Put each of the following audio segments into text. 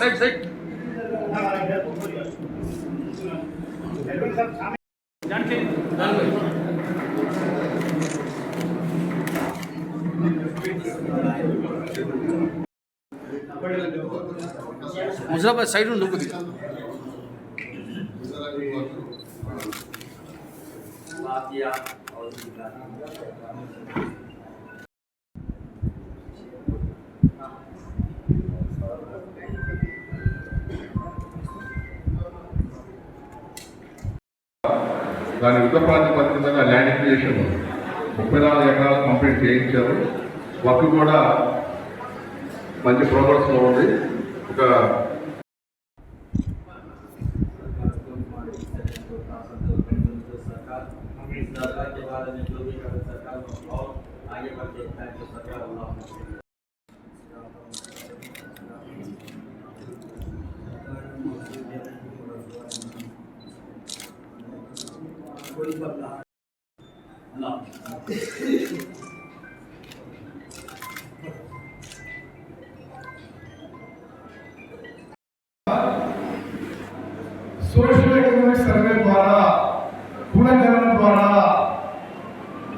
Side side. ముజరాబాద్ side ఉండు కొద్దిగా. దాని యుద్ధ ప్రాతిపదికగా ల్యాండ్ అక్విజిషన్ ముప్పై నాలుగు ఎకరాలు కంప్లీట్ చేయించారు వర్క్ కూడా మంచి ప్రోగ్రెస్లో ఉంది ఒక सरकार के बारे में जो भी अगर सरकार को और आगे बढ़ के है तो सरकार సోషల్ ఎకనామిక్ సర్వే ద్వారా కులగణన ద్వారా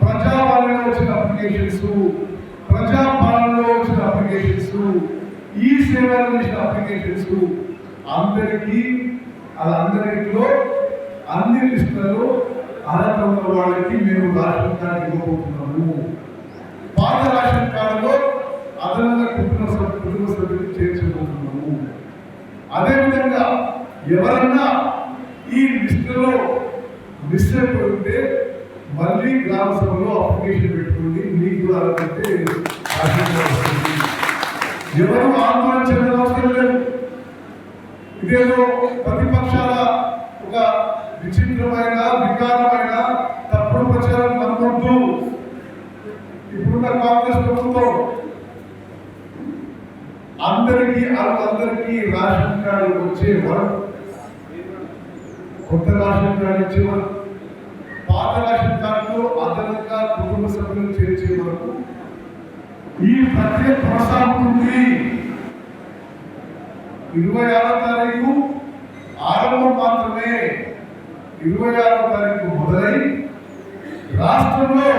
ప్రజాపాలనలో వచ్చిన అప్లికేషన్స్ ప్రజాపాలనలో వచ్చిన అప్లికేషన్స్ ఈ సేవలో వచ్చిన అప్లికేషన్స్ అందరికీ అది అందరిలో అన్ని లిస్టులలో అర్హత వాళ్ళకి మేము రేషన్ కార్డు ఇవ్వబోతున్నాము పాత రేషన్ కార్డులో అదనంగా కుటుంబ సభ్యులు కుటుంబ సభ్యులు చేర్చబోతున్నాము అదేవిధంగా ఎవరన్నా ఈ లిస్టులో మిస్ అయిపోతే మళ్ళీ గ్రామ సభలో అప్లికేషన్ పెట్టుకోండి. మీకు కూడా అలాగైతే ఎవరు ఆందోళన చెందిన అవసరం లేదు. ఇదేదో ప్రతిపక్షాల ఒక విచిత్రమైన వికారమైన తప్పుడు ప్రచారం నమ్మొద్దు ఇప్పుడున్న కాంగ్రెస్ ప్రభుత్వం అందరికీ అందరికీ రేషన్ కార్డు వచ్చే వరకు కొత్త రేషన్ కార్డు ఇచ్చే వరకు పాత రేషన్ కార్డులో అదనంగా కుటుంబ సభ్యులు చేర్చే వరకు ఈ ప్రక్రియ కొనసాగుతుంది. ఇరవై ఆరో తారీఖు ఆరంభం మాత్రమే. ఇరవై ఆరో తారీఖు మొదలై రాష్ట్రంలో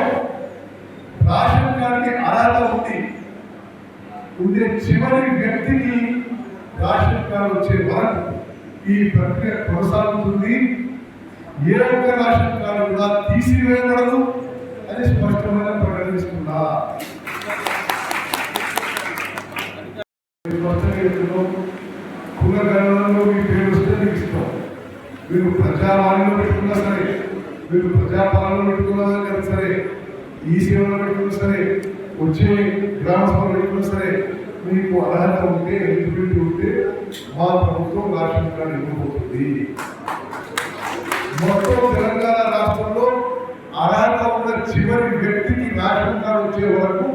రాషన్ కార్డుకి అర్హత ఉంది. ఉండే చివరి వ్యక్తికి రాషన్ కార్డు వచ్చే వరకు ఈ ప్రక్రియ కొనసాగుతుంది. ఏ ఒక్క రాషన్ కార్డు కూడా తీసివేయబడదు అని స్పష్టమైన ప్రకటిస్తున్నా కులగణనలో మీ పేరు వస్తే మీకు ఇస్తాం మీరు ప్రజావాణిలో పెట్టుకున్నా సరే మీరు ప్రజాపాలనలో పెట్టుకున్నా కానీ సరే ఈ సేవలో పెట్టుకున్నా సరే వచ్చే గ్రామ సభలో పెట్టుకున్నా సరే మీకు అర్హత ఉంటే ఎలిజిబిలిటీ ఉంటే మా ప్రభుత్వం రాష్ట్రం కార్డు ఇవ్వబోతుంది మొత్తం తెలంగాణ రాష్ట్రంలో అర్హత ఉన్న చివరి వ్యక్తికి రాష్ట్రం కార్డు వచ్చే వరకు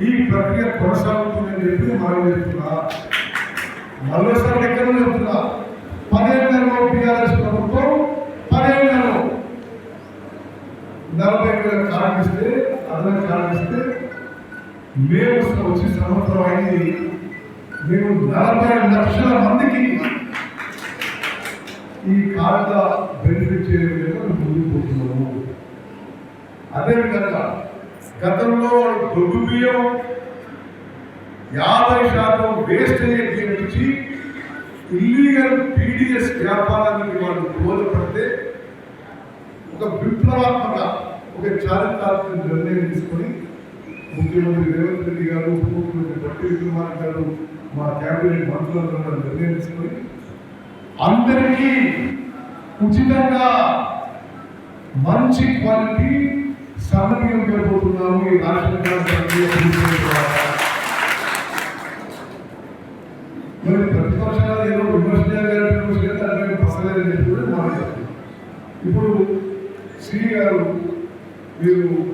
ఈ ప్రక్రియ కొనసాగుతుందని చెప్పి మనం చెప్తున్నా మరోసారి ఎక్కడ చెప్తున్నా. నలభై వేల కార్డు ఇస్తే అదన కార్డు ఇస్తే మేము వచ్చి సంవత్సరం అయింది మేము నలభై లక్షల మందికి ఈ కార్డు బెనిఫిట్ చేయడం ముందుకు పోతున్నాము. అదేవిధంగా గతంలో దొడ్డు బియ్యం యాభై శాతం వేస్టేజ్ నుంచి ఇల్లీగల్ పీడిఎస్ వ్యాపారానికి వాళ్ళు బోధపడితే ఒక విప్లవాత్మక ఒక చారిత్రాత్మక నిర్ణయం తీసుకొని ముఖ్యమంత్రి రేవంత్ రెడ్డి గారు ఉప ముఖ్యమంత్రి బట్టి విక్రమార్ గారు మా క్యాబినెట్ మంత్రులందరూ కూడా నిర్ణయం తీసుకొని అందరికీ ఉచితంగా మంచి క్వాలిటీ సమన్వయం చేయబోతున్నాము ఈ రాష్ట్ర you